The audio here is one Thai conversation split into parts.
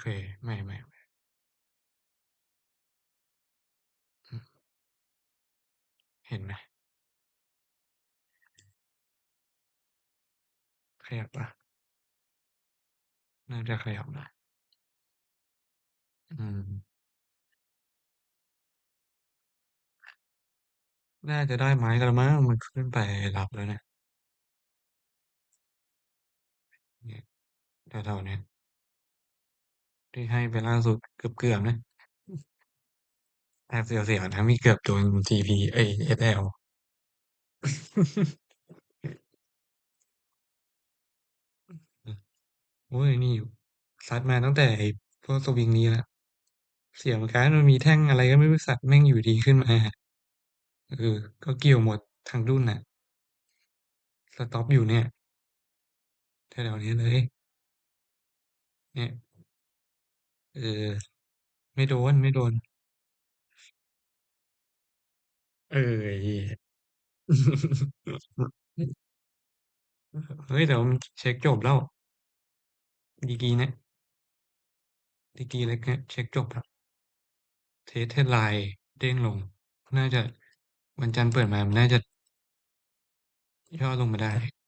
เค ไม่ๆๆอืมเห็นไหม?ขยับปล่า?น่าจะขยับนะอืม น่าจะได้ไม้กันมั้งมันขึ้นไปรับแล้วเนี่ยเนี่ยแถวๆนี้ ที่ให้ไปล่าสุดเกือบ ๆ นะอือแอบเสียวๆนะมีเกือบโดน TP เอ๊ย SL อือโอ๊ยนี่ซัดมาตั้งแต่ไอ้พวกสวิงนี้แล้วเสียเหมือนกันมันมีแท่งอะไรก็ไม่รู้สัตว์แม่งอยู่ดีขึ้นมาเออก็เกี่ยวหมดทั้งรุ่นน่ะ สต็อปอยู่เนี่ยแถวๆนี้เลย เนี่ย เออ ไม่โดนๆเออไอ้เหี้ยเฮ้ย แต่ว่ามันเช็กจบแล้ว ดีกรีเนี้ยดีกรีเล็กเนี่ยเช็กจบแล้ว เทส Headline เด้งลง น่าจะวันจันทร์เปิดมามันน่าจะย่อลงมาได้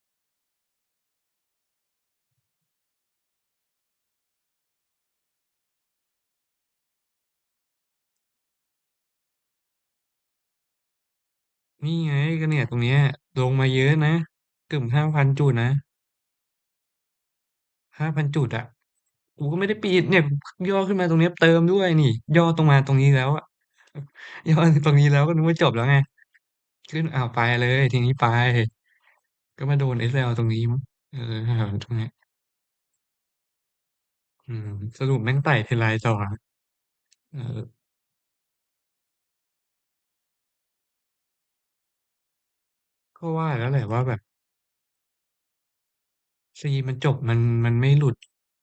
นี่ไงก็เนี่ย ตรงเนี้ย ลงมาเยอะนะเกือบ5,000จุดนะ5,000จุดอะกูก็ไม่ได้ปิดเนี่ย ย่อขึ้นมาตรงเนี้ยเติมด้วยนี่ ย่อตรงมาตรงนี้แล้วอะย่อตรงนี้แล้วก็นึกว่าจบแล้วไงขึ้นอ้าวไปเลย ทีนี้ไป ก็มาโดน SL ตรงนี้มั้งเออตรงเนี้ยอืมสรุปแม่งไต่ Trendline ต่อนะเออ ก็ว่าแล้วแหละว่าแบบ C มันจบมัน มันไม่หลุด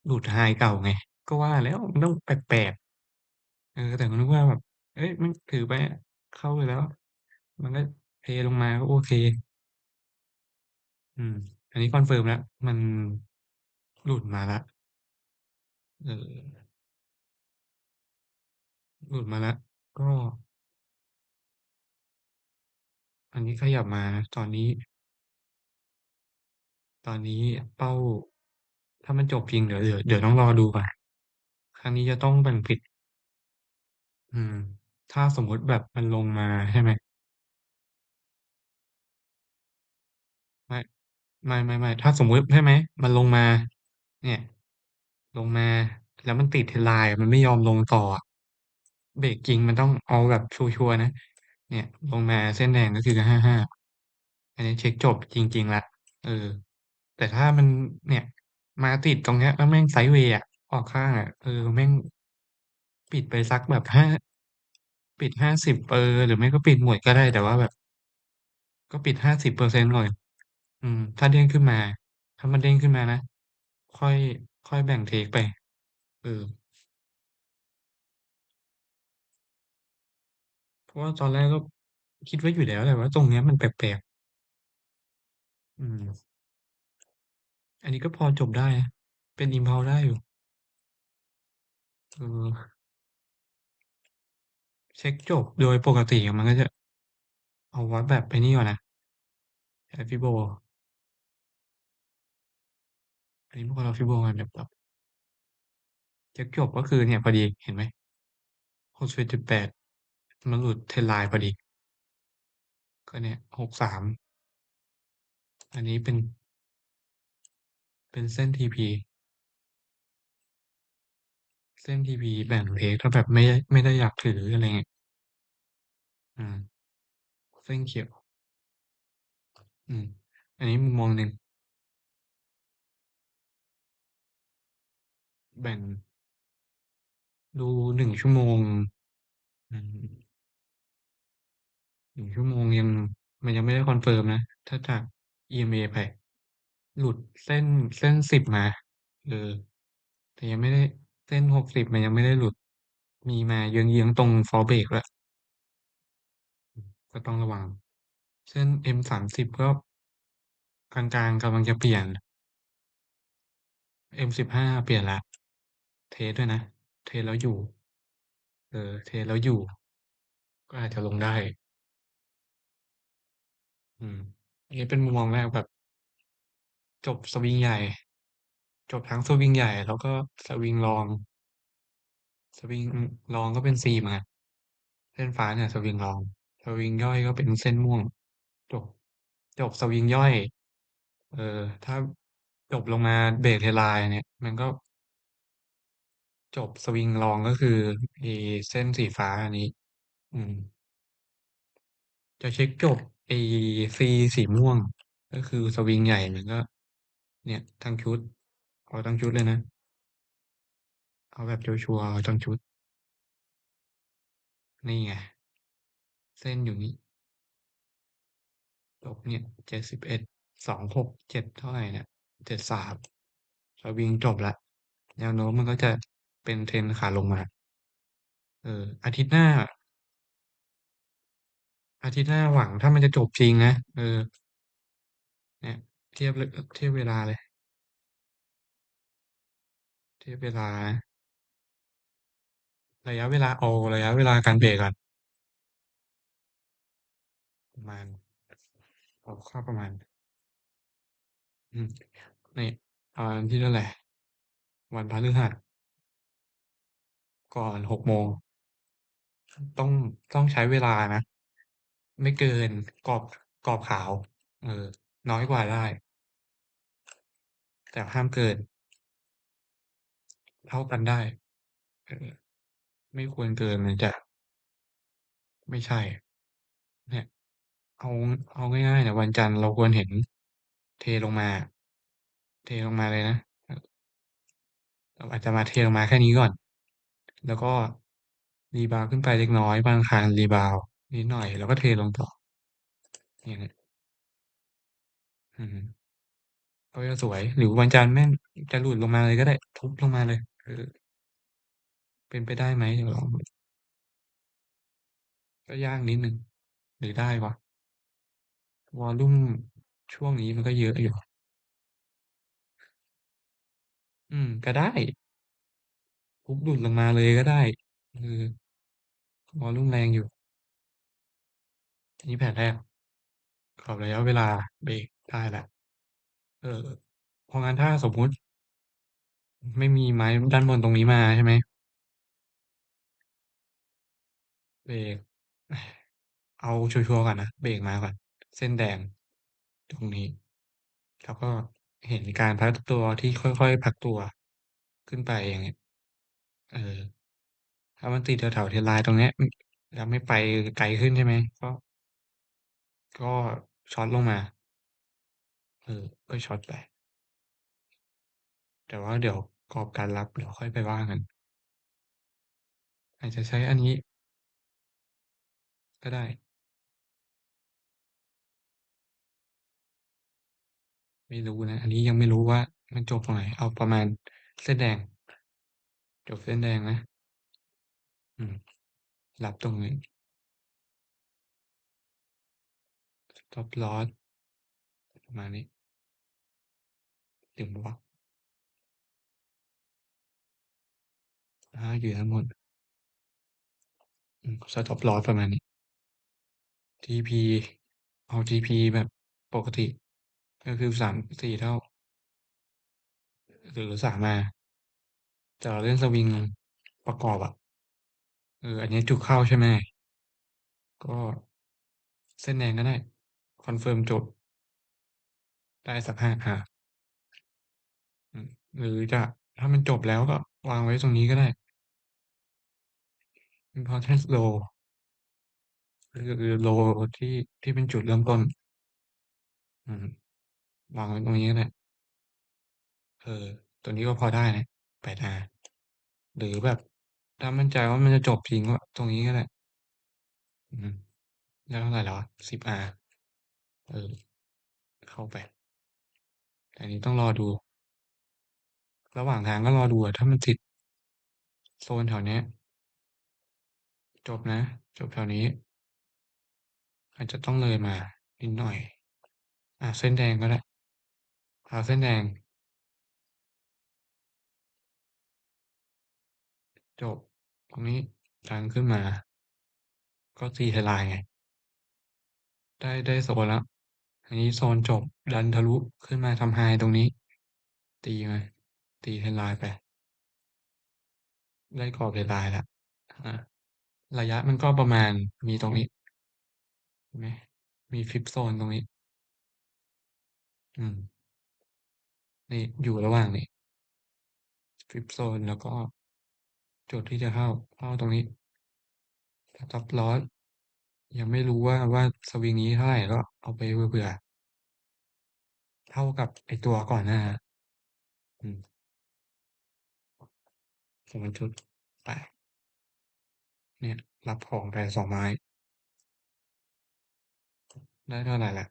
หลุด High เก่าไง ก็ว่าแล้วมันต้องแปลก ๆ เออ แต่ก็นึกว่าแบบ เฮ้ย มันถือไปอะ เข้าไปแล้ว มันก็เทลงมาก็โอเค อืม อันนี้คอนเฟิร์มแล้ว มันหลุดมาแล้ว เออ หลุดมาแล้ว ก็ อันนี้ขยับมาตอนนี้ ตอนนี้เป้า ถ้ามันจบจริงเดี๋ยวเดี๋ยวเดี๋ยวต้องรอดูก่อนครั้งนี้จะต้องแบ่งปิด อืม ถ้าสมมติแบบมันลงมาใช่ไหม?ไม่ไม่ๆๆถ้าสมมติใช่ไหมมันลงมา เนี่ย ลงมาแล้วมันติด Trendline อะมันไม่ยอมลงต่ออะเบรกจริงมันต้องเอาแบบชัวร์ๆนะ เนี่ย ลงมาเส้นแดงก็คือ55อันนี้เช็กจบจริงๆล้วเออ แต่ถ้ามันเนี่ย มาติดตรงเนี้ยแล้วแม่งไซด์เวย์อะออกข้างอะเออแม่งปิดไปสักแบบ5ปิด50เปอร์หรือไม่ก็ปิดหมดก็ได้แต่ว่าแบบ ก็ปิด50%ก่อนอืม ถ้าเด้งขึ้นมา ถ้ามันเด้งขึ้นมานะ ค่อยค่อยแบ่งเทกไป เออ เพราะว่าตอนแรกก็คิดไว้อยู่แล้วแหละว่า ตรงเนี้ยมันแปลกๆ อืม อันนี้ก็พอจบได้นะเป็น Impulse ได้อยู่เออเช็กจบโดยปกติอะมันก็จะ เอาวัดแบบไอ้นี่ก่อนนะใช้ Fibo อันนี้พวกเรา Fibo กันแบบแบบเช็กจบก็คือเนี่ยพอดีเห็นไหม?61.8 มันหลุด Trendline พอดี ก็เนี่ย63อันนี้เป็น เป็นเส้น TP เส้น TP แบ่งเทกถ้าแบบไม่ไม่ได้อยากถืออะไรเงี้ยอืมเส้นเขียว อืม อันนี้มุมมองหนึ่ง แบ่งดู1ชั่วโมง อืม1ชั่วโมงยังมันยังไม่ได้คอนเฟิร์มนะ ถ้าจาก EMA ไป หลุดเส้นเส้น10มา เออ แต่ยังไม่ได้เส้น60มันยังไม่ได้หลุด มีมาเยื้องๆตรง Fall Break ด้วก็ต้องระวัง เส้น M30 ก็กลางๆกำลังจะเปลี่ยน M15 เปลี่ยนล้วเทด้วยนะ เทแล้วอยู่ เออ เทแล้วอยู่ ก็อาจจะลงได้ อืม อันนี้เป็นมุมมองแรกแบบ จบสวิงใหญ่ จบทั้งสวิงใหญ่ แล้วก็สวิงรอง สวิงอืมรองก็เป็น4มา เส้นฟ้าเนี่ย สวิงรอง สวิงย่อยก็เป็นเส้นม่วง จบ จบสวิงย่อย เออ ถ้าจบลงมาเบรก Tailline เนี่ย มันก็จบสวิงรองก็คือไอ้เส้นสีฟ้าอันนี้ อืม จะเช็กจบ ไอ้ C สีม่วง ก็คือสวิงใหญ่มันก็ เนี่ยทั้งชุด เอาทั้งชุดเลยนะ เอาแบบชัวร์ๆเอาทั้งชุด นี่ไง เส้นอยู่นี่จบเนี่ย71 267เท่าไรเนี่ย73สามสวิงจบล้วแนวโน้มมันก็จะเป็น Trend ขาลงมา เอออาทิตย์หน้า อาทิตย์หน้าหวังถ้ามันจะจบจริงนะ เออ เนี่ย เทียบลเทียบเวลาเลย เทียบเวลา ระยะเวลาเอาระยะเวลาการเบรกก่อนประมาณเอาคร่าประมาณ อืมนี่อ่าวันที่เท่าไรวันพฤหัสก่อน6โมง ต้องต้องใช้เวลานะ ไม่เกิน กรอบ กรอบขาว เออ น้อยกว่าได้ แต่ห้ามเกิน เท่ากันได้ เออ ไม่ควรเกินมันจะ ไม่ใช่ เนี่ย เอา เอาง่าย ๆ เนี่ย วันจันทร์เราควรเห็นเทลงมา เทลงมาเลยนะอเราอาจจะมาเทลงมาแค่นี้ก่อน แล้วก็ รีบาวด์ขึ้นไปเล็กน้อยวันอังคารรีบาวด์ นิดหน่อย แล้วก็เทลงต่ออย่างเงี้ยอือฮึก็จะสวยหรือวันจันทร์แม่งจะหลุดลงมาเลยก็ได้ ทุบลงมาเลยเออเป็นไปได้ไหมเดี๋ยวลองก็ยากนิดหนึ่งหรือได้วะวอลลุ่มช่วงนี้มันก็เยอะอยู่ อืม ก็ได้ทุบหลุดลงมาเลยก็ได้เออวอลลุ่มแรงอยู่ อันนี้แผนแรกกรอบระยะเวลาเบรกได้แหล้วเออเพราะงั้นถ้าสมมุติ ไม่มีไม้ด้านบนตรงนี้มาใช่ไหมเบรกเอาชัวร์ๆก่อนนะเบรกมาก่อน เส้นแดงตรงนี้ แล้วก็เห็นการพักตัวที่ค่อยๆพักตัวขึ้นไปอย่างเงี้ยเออถ้ามันติดแถวๆ Trendline ตรงเนี้ยแล้วไม่ไปไกลขึ้นใช่ไหมก็ ก็ช็อตลงมา เออ ก็ช็อตไป แต่ว่าเดี๋ยวกรอบการรับเดี๋ยวค่อยไปว่ากัน อาจจะใช้อันนี้ ก็ได้ไม่รู้นะ อันนี้ยังไม่รู้ว่ามันจบตรงไหน เอาประมาณเส้นแดง จบเส้นแดงนะ อืม รับตรงนี้ Stop Loss ประมาณนี้ถึงเปล่าวะ?อาอยู่ทั้งหมดอืม Stop Loss ประมาณนี้ TP เอา TP แบบปกติ ก็คือ3-4เท่า หรือ 3R แต่เราเล่นสวิงประกอบอะเอออันนี้จุดเข้าใช่ไหมก็เส้นแดงก็ได้ คอนเฟิร์มจบ ได้สัก 5R อืมหรือจะถ้ามันจบแล้วก็วางไว้ตรงนี้ก็ได้ importance low คือ Low ที่ที่เป็นจุดเริ่มต้นวางไว้ตรงนี้ก็ได้เออ ตัวนี้ก็พอได้นะ 8R หรือแบบ ถ้ามั่นใจว่ามันจะจบจริงก็ตรงนี้ก็ได้อือฮึได้เท่าไหร่แล้ววะ 10R เออ เข้าไป อันนี้ต้องรอดู ระหว่างทางก็รอดูถ้ามันติด โซนแถวนี้ จบนะ จบแถวนี้ อาจจะต้องเลยมานิดหน่อยอาเส้นแดงก็ได้เอาเส้นแดง จบ ตรงนี้ดันขึ้นมา ก็ตี Headline ไง ได้ได้โซนแล้ว อันนี้โซนจบดันทะลุขึ้นมาทำ High ตรงนี้ ตีมาตี Headline ไป ได้กรอบ Headline แล้วระยะมันก็ประมาณมีตรงนี้เห็นไหมมี Flip โซนตรงนี้ อืม นี่อยู่ระหว่างนี้ Flip โซนแล้วก็จุดที่จะเข้าเข้าตรงนี้ Stop Loss ยังไม่รู้ว่าว่าสวิงนี้เท่าไหร่ก็เอาไปเผื่อ เท่ากับไอตัวก่อนหน้าอืม2,000จุดไปเนี่ย รับของไป2ไม้ ได้เท่าไหรแล้ว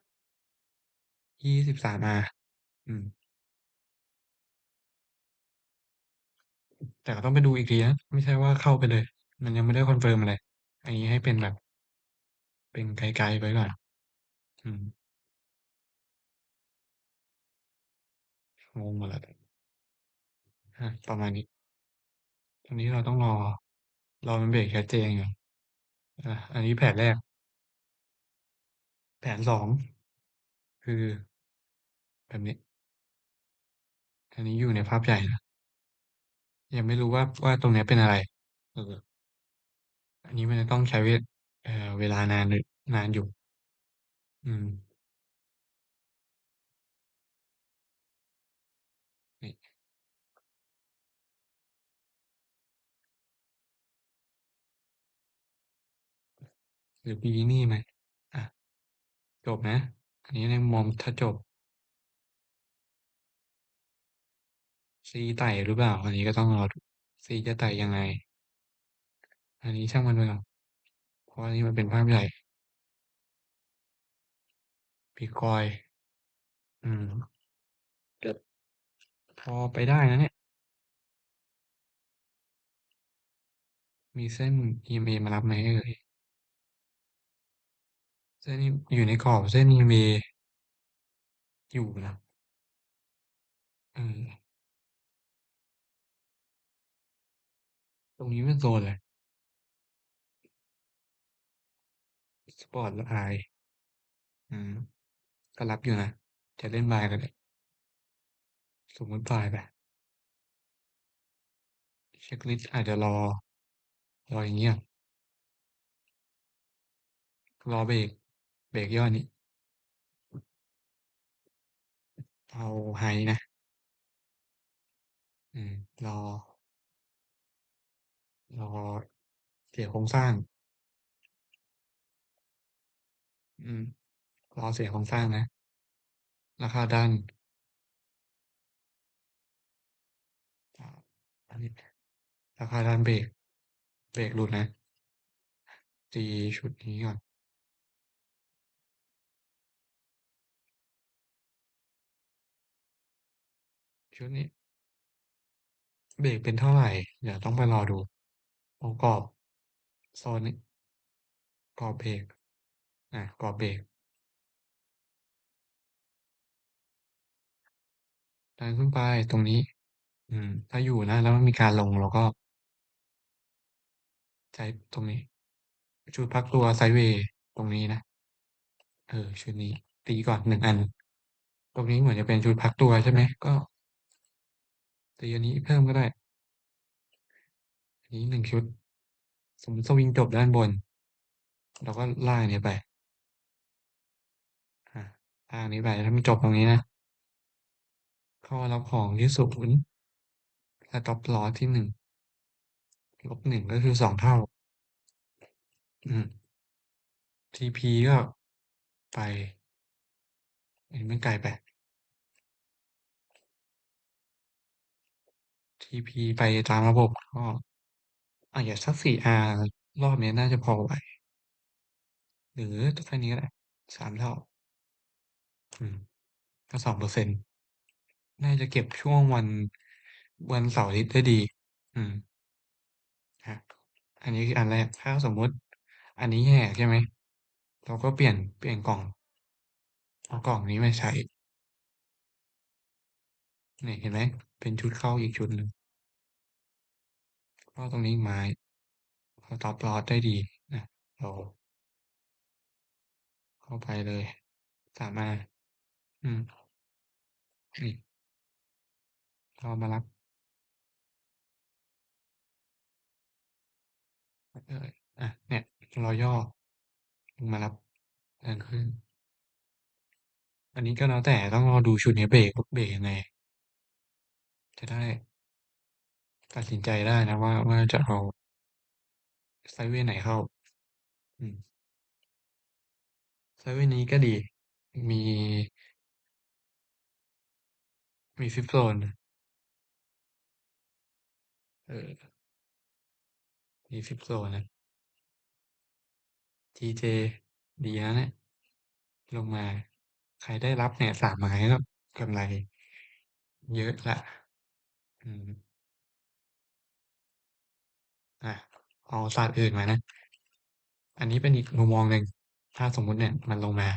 23 R อืม แต่ก็ต้องไปดูอีกทีนะไม่ใช่ว่าเข้าไปเลย มันยังไม่ได้คอนเฟิร์มอะไร อันนี้ให้เป็นแบบ เป็นไกด์ๆไวก่อน อืม งงหมดแล้วเนี่ยประมาณนี้ ตรงนี้เราต้องรอ รอมันเบรกชัดเจนก่อนอาอันนี้แผนแรก แผน2คือ แบบนี้ อันนี้อยู่ในภาพใหญ่นะยังไม่รู้ว่าว่าตรงนี้เป็นอะไรอันนี้มันจะต้องใช้เวเเวลานานหนึ่งนานอยู่ อืม หรือปีนี่ไหมอาจบนะ อันนี้ในมุมมองถ้าจบ C ไต่หรือเปล่า อันนี้ก็ต้องรอดู C จะไต่ยังไง อันนี้ช่างมันไปก่อนเพราะอันนี้มันเป็นภาพใหญ่บิตคอยน์อืมก็พอไปได้นะเนี่ย มีเส้น EMA มารับไหมเอ่ย? เส้นนี้อยู่ในกรอบเส้น EMA อยู่นะตรงนี้เป็นโซนอะไร?สปอร์ตและ High อืมก็รับอยู่นะ จะเล่น Buy ก็ได้สมมติ Buy ไปเช็กลิสต์อาจจะรอ รออย่างเงี้ก่อนรอเบรก เบรกย่อนี้ เอา High นะ อืม รอ รอเสียโครงสร้าง อืม รอเสียโครงสร้างนะ ราคาดันอาอันนี้ราคาดันเบรก เบรกหลุดนะตีชุดนี้ก่อน ชุดนี้ เบรกเป็นเท่าไหรเดี๋ยวต้องไปรอดูตรงกรอบโซนนี้กรอบเบรกอากรอบเบรกดันขึ้นไปตรงนี้ อืม ถ้าอยู่นะ แล้วมันมีการลงเราก็ ใช้ตรงนี้ ชุดพักตัวไซเวย์ตรงนี้นะ เออ ชุดนี้ ตีก่อน1อัน ตรงนี้เหมือนจะเป็นชุดพักตัวใช่ไหมก็ ตีอันนี้เพิ่มก็ได้ อันนี้1ชุด สมมติสวิงจบด้านบน เราก็ลากนี้ไปอาลากนี้ไปถ้ามันจบตรงนี้นะเข้ารับของที่0สต็อปลอที่1 -1 ก็คือ2เท่า อืม TP ก็ไปอันนี้มันไกลไป TP ไปตามระบบก็อาอย่างสัก 4R รอบนี้น่าจะพอไหวหรือแค่นี้ก็ได้3เท่า อืม ก็2%น่าจะเก็บช่วงวันวันเสาร์อาทิตย์ได้ดี อืมครับอันนี้คืออันแรก ถ้าสมมุติ อันนี้แหกใช่ไหม เราก็เปลี่ยนเปลี่ยนกล่อง เอากล่องนี้มาใช้ นี่เห็นไหม เป็นชุดเข้าอีกชุดหนึ่ง ก็ตรงนี้ไม้สต็อปลอสได้ดีนะเราเข้าไปเลยสามารถอืมนี่เรามารับเอออะเนี่ยราย่อลงมารับแรงขึ้น อันนี้ก็แล้วแต่ต้องรอดูชุดนี้เบรกเบรกยังไงจะได้ ตัดสินใจได้นะว่า ว่าจะเอาไซด์เวย์ไหนเข้า อืมไซด์เวย์นี้ก็ดี มี มีซิปโซนเออมีซิปโซนนะ TJ ดีนะเนี่ยลงมา ใครได้รับเนี่ยสามไม้ก็กำไร เยอะละอืม อะเอาศาสตร์อื่นมานะ อันนี้เป็นอีกมุมมองหนึ่งถ้าสมมุติเนี่ยมันลงมา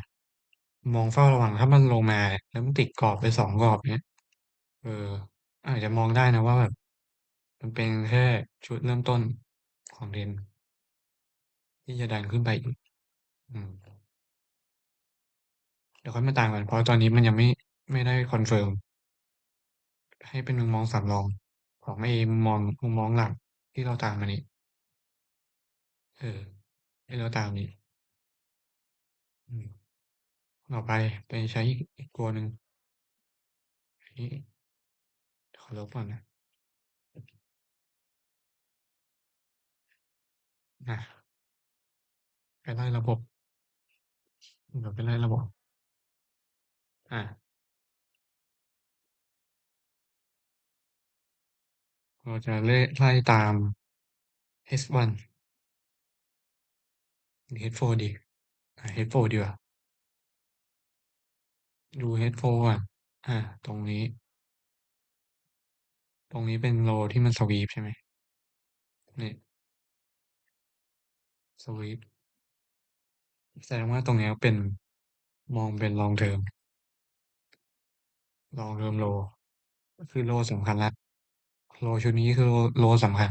มองเฝ้าระวังถ้ามันลงมา แล้วมันติดกรอบไปสองกรอบเนี้ยเอออาจจะมองได้นะว่าแบบ มันเป็นแค่ชุดเริ่มต้นของเรนที่จะดันขึ้นไปอีกอืมเดี๋ยวค่อยมาต่ามกันเพราะตอนนี้มันยังไม่ไม่ได้คอนเฟิร์มให้เป็นมุมมองสำรองของไอ้มุมมองมุมมองหลัก ที่เราตามมานี้เออที่เราตามนี้อืมต่อไปไปใช้อีกอีกตัวหนึ่งนี้ขอลบก่อนนะอะไปไล่ระบบเดี๋ยวไปไล่ระบบ อะ เราจะเล่ไล่ตาม H1 หรือ H4 ดี H4 ดีกว่าดู H4 ก่อนอะตรงนี้ ตรงนี้เป็นโลที่มันสวีปใช่ไหมนี่สวีปแสดงว่าตรงนี้เป็นมองเป็น long term long term low ก็คือโลสำคัญละ โลชุดนี้คือโลสำคัญ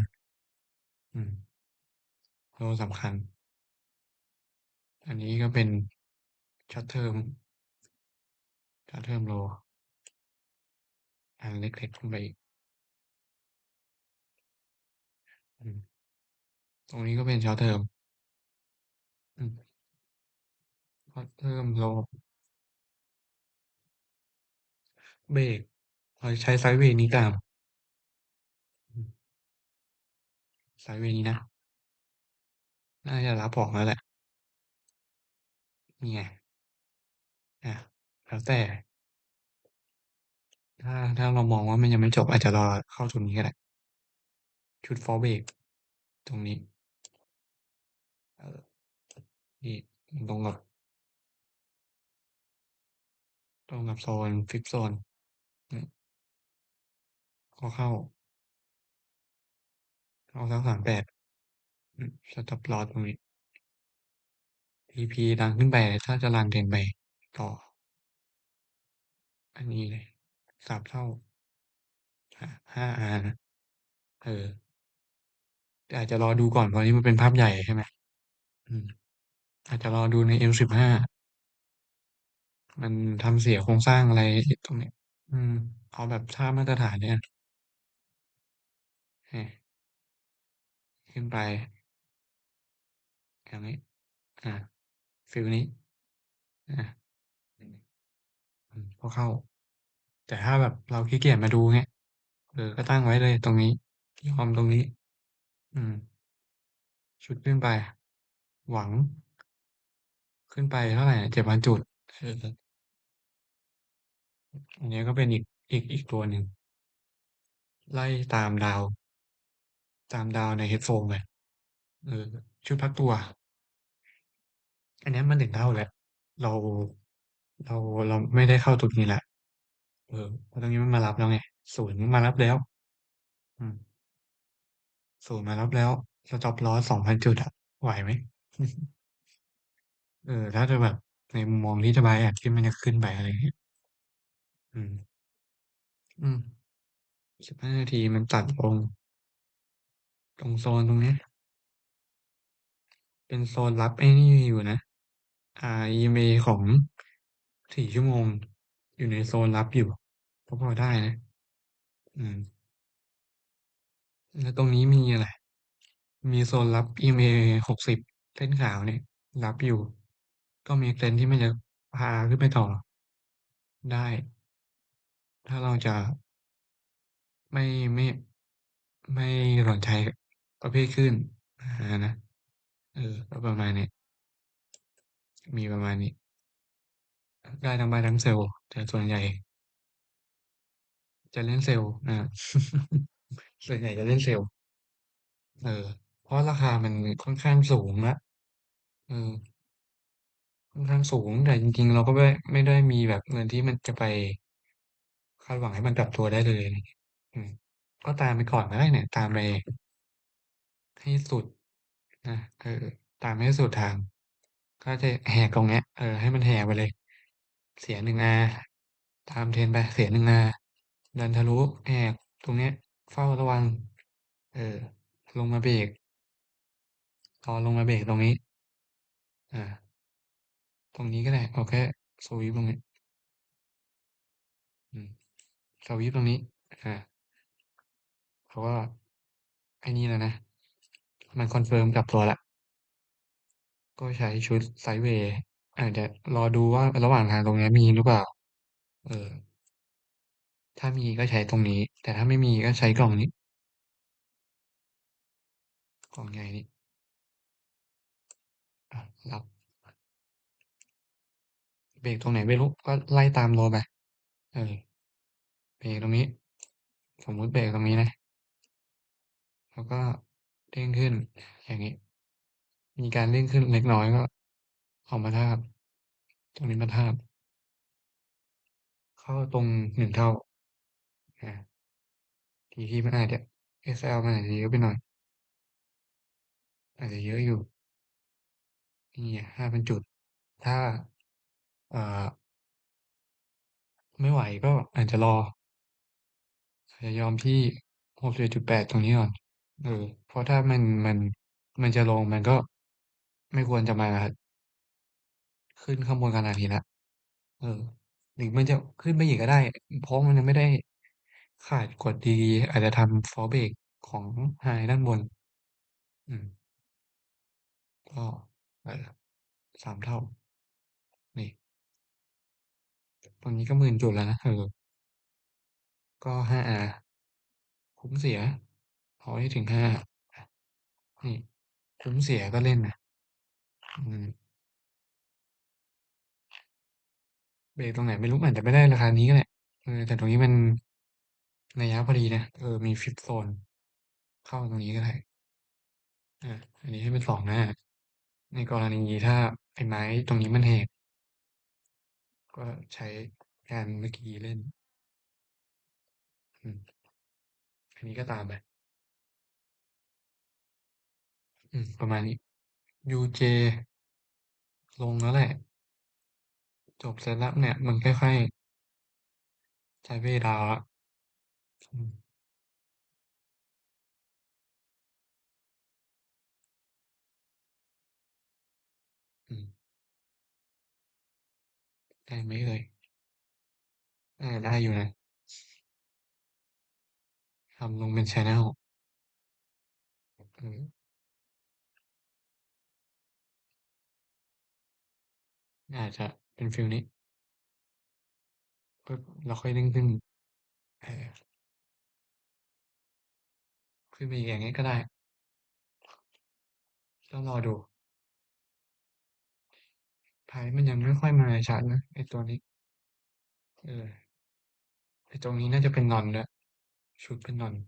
อืม โลสำคัญ อันนี้ก็เป็น short term short term low อันเล็กๆขึ้นไปอีกตรงนี้ก็เป็น short term อืม short term low เบรกเราใช้ไซด์เวย์นี้ตาม ไซด์เวนี้นะ น่าจะรับออกแล้วแหละ นี่ไง อะ แล้วแต่ ถ้าถ้าเรามองว่ามันยังไม่จบอาจจะรอเข้าชุดนี้ก็ได้ ชุด fall break ตรงนี้เออนี่ตรงกับตรงกับโซนฟิกโซนก็เข้า เข้าสักสามแปดสต็อปลอสตรงนี้ TP ดังขึ้นไป ถ้าจะรันเทรนไปต่อ อันนี้เลยสามเท่าห้าอานะเอออาจจะรอดูก่อนเพราะนี้มันเป็นภาพใหญ่ใช่ไหมอืมอาจจะรอดูใน M15 มันทำเสียโครงสร้างอะไรตรงนี้ อืม เอาแบบท่ามาตรฐานเนี่ยเนี่ย ขึ้นไปอย่างนี้อ่าฟิลนี้อ่าอืมพอเข้า แต่ถ้าแบบเราขี้เกียจมาดูเงี้ยเออก็ตั้งไว้เลยตรงนี้ยอมตรงนี้ อืม ชุดขึ้นไป หวัง ขึ้นไปเท่าไหร่เจ็ดพันจุดอันนี้ก็เป็นอีกอีกอีกตัวหนึ่งไล่ตามดาว ตามดาวใน Headphone เลยเออชุดพักตัว อันนี้มันถึงเท่าแล้วเราเราเราไม่ได้เข้าตรงนี้แหละเออตรงนี้มันมารับแล้วไงศูนย์มารับแล้ว อืมศูนย์มารับแล้ว Stop Loss สองพันจุดอะไหวไหมเออถ้าจะแบบในมุมมองที่จะ buy at ที่มันจะขึ้นไปอะไรอย่างเงี้ยอืม อืมสิบห้านาทีมันตัดลง ตรงโซนตรงนี้ เป็นโซนรับไอ้นี่อยู่นะ อ่า EMA ของ4ชั่วโมง อยู่ในโซนรับอยู่ก็พอได้นะ อืม แล้วตรงนี้มีอะไร มีโซนรับ EMA 60เส้นขาวเนี่ย รับอยู่ ก็มกเซนที่มันจะพาขึ้นไปต่อ ได้ ถ้าเราจะไม่ไม่ไม่สนใจ ประเภทคลื่นนะเออก็ประมาณนี้ มีประมาณนี้ ได้ทั้ง buy ทั้ง sell แต่ส่วนใหญ่ จะเล่น sell นะส่วนใหญ่จะเล่น sell เออ เพราะราคามันค่อนข้างสูงแล้วเออค่อนข้างสูงแต่จริง ๆ เราก็ไม่ไม่ได้มีแบบเงินที่มันจะไปคาดหวังให้มันกลับตัวได้เลยเงี้ยอืมก็ตามไปก่อนก็ได้เนี่ย ตามไป ให้สุดนะเออ ตามให้สุดทาง ก็จะแหกตรงเนี้ย เออ ให้มันแหกไปเลย เสีย 1R ตาม trend ไปเสีย 1R ดันทะลุแหกตรงเนี้ย เฝ้าระวัง เออ ลงมาเบรกรอลงมาเบรกตรงนี้ อ่า ตรงนี้ก็ได้เอาแค่สวีปตรงนี้อืมสวีปตรงนี้ อ่าเพราะว่าไอ้นี่แล้วนะ มันคอนเฟิร์มกับตัวแล้วก็ใช้ชุดไซด์เวย์อาจจะรอดูว่าระหว่างทางตรงนี้มีหรือเปล่า เออ ถ้ามีก็ใช้ตรงนี้ แต่ถ้าไม่มีก็ใช้กล่องนี้ กล่องใหญ่นี้รับเบรกตรงไหนไม่รู้ก็ไล่ตาม low ไปเออเบรกตรงนี้ สมมุติเบรกตรงนี้นะ แล้วก็ เด้งขึ้น อย่างงี้ มีการเด้งขึ้นเล็กน้อยก็ออกมาทาบ ตรงนี้มาทาบ เข้าตรง1เท่าอา TP มันอาจจะ SL มันอาจจะเยอะไปหน่อย อาจจะเยอะอยู่ นี่ไง5,000จุด ถ้าอ่าไม่ไหวก็อาจจะรออาจจะยอมที่61.8ตรงนี้ก่อน เออ เพราะถ้ามัน มัน มันจะลง มันก็ไม่ควรจะมา ขึ้นข้างบนขนาดนี้แล้ว เออ หรือมันจะขึ้นไปอีกก็ได้ เพราะมันยังไม่ได้ขาดกดดีๆอาจจะทำ Fall break ของ High ด้านบน อืม ก็ เออ3 เท่า นี่ตรงนี้ก็ 10,000 จุดแล้วนะ เออ ก็ 5R คุ้มเสีย เอให้ถึง5อานี่คุ้มเสียก็เล่นนะเบรกตรงไหนไม่รู้อาจจะไม่ได้ราคานี้ก็ได้เออแต่ตรงนี้มันนัยะพอดีนะเออมี Flip Zone เข้าตรงนี้ก็ได้อาอันนี้ให้เป็น2หน้า ในกรณีถ้าไอ้ไม้ตรงนี้มันแหกก็ใช้การเมื่อกี้เล่นอันนี้ก็ตามไป อืม ประมาณนี้ UJ ลงแล้วแหละ จบเซตแล้วเนี่ย มันค่อยๆ sideways down แล้วอืมอืมได้ไหมเอ่ย?น่าได้อยู่นะทำลงเป็นชนเนิลอืม อาจจะเป็นฟีลนี้ ปึ๊บ แล้วค่อยเด้งขึ้นเออขึ้นไปอีกอย่างงี้ก็ได้ ต้องรอดู Price มันยังไม่ค่อยมาชัดนะไอตัวนี้ เออไอตรงนี้น่าจะเป็น None ด้วยชุดเป็น None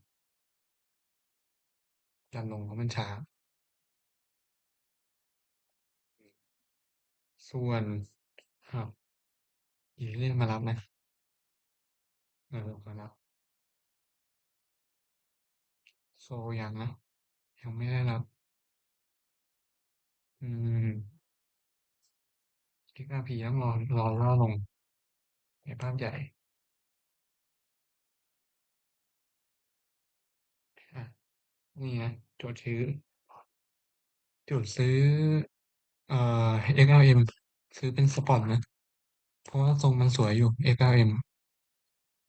การลงเพราะมันช้า ส่วนอ้าว Ethereum มารับนะเออมารับ Sol ยังนะ ยังไม่ได้รับ อืม XRP ต้องรอรอล่อลงในภาพใหญ่นี่นะจดซื้อจดซื้อ เอ่อ XLM ซื้อเป็นสปอร์ตนะ เพราะว่าทรงมันสวยอยู่ XLM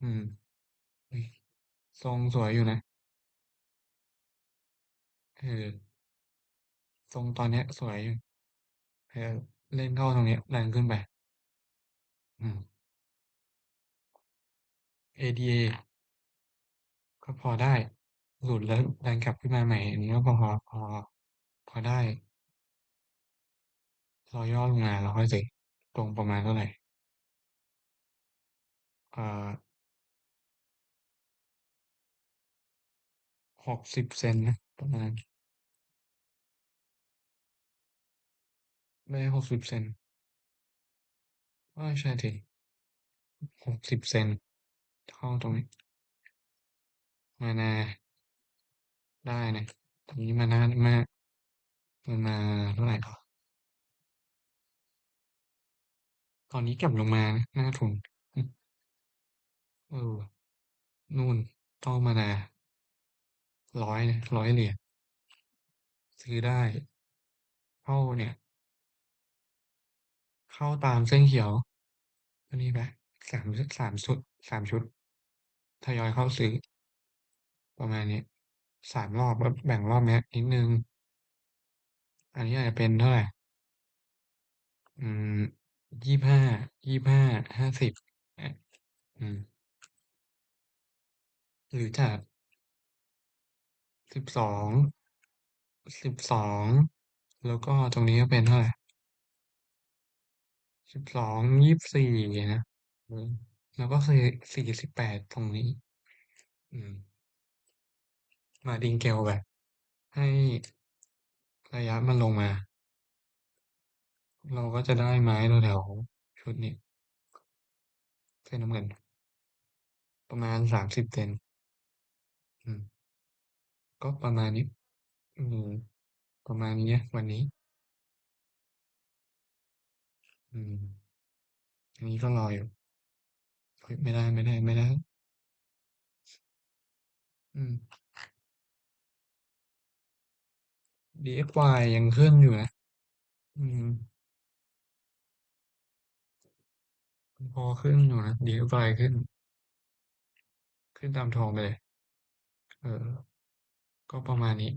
อืมอุ๊ยทรงสวยอยู่นะเออทรงตอนเนี้ยสวยอยู่เออเล่นเข้าตรงเนี้ยแรงขึ้นไป อืม ADA ก็พอได้ หลุดแล้วแรงกลับขึ้นมาใหม่อันนี้ก็พอพอพอพอได้ เรอย่อลงมาแล้วค่อยเสร็จตรงประมาณเท่าไหร่อ่าหกสิบเซนนะประมาณไม่หกสิบเซนว่าใช่สิหกสิบเซนเข้าตรงนี้ มานาได้นะตรงนี้มานามามันมาเท่าไหร่ต่อ ตอนนี้กลับลงมานะหน้าทุน เออ นู่นต้องมานาร้อยนะร้อยเหรียญซื้อได้ เข้าเนี่ย เข้าตามเส้นเขียวก็นี่ไปสามสามชุดสามชุดทยอยเข้าซื้อ ประมาณนี้สามรอบแล้วแบ่งรอบเนี้ยนิดนึง อันนี้อาจจะเป็นเท่าไหร่ อืม ยี่สิบห้า ยี่สิบห้า ห้าสิบอืม หรือจะสิบสอง สิบสอง แล้วก็ตรงนี้ก็เป็นเท่าไหร่สิบสองยี่สิบสี่นะแล้วก็คือสี่สิบแปดตรงนี้ อืม มาดิงเกลแบบ ให้ระยะมันลงมา เราก็จะได้ไม้แถวๆชุดนี้เส้นน้ำเงิน ประมาณสามสิบเซนก็ประมาณนี้ประมาณนี้วันนี้ อืมอันนี้ก็รออยู่ไม่ได้ไม่ได้ไม่ได้ อืม DXY ยังขึ้นอยู่นะ อืม พอขึ้นอยู่นะดีขึ้นไปขึ้น ขึ้นตามทองไปเลย เออ ก็ประมาณนี้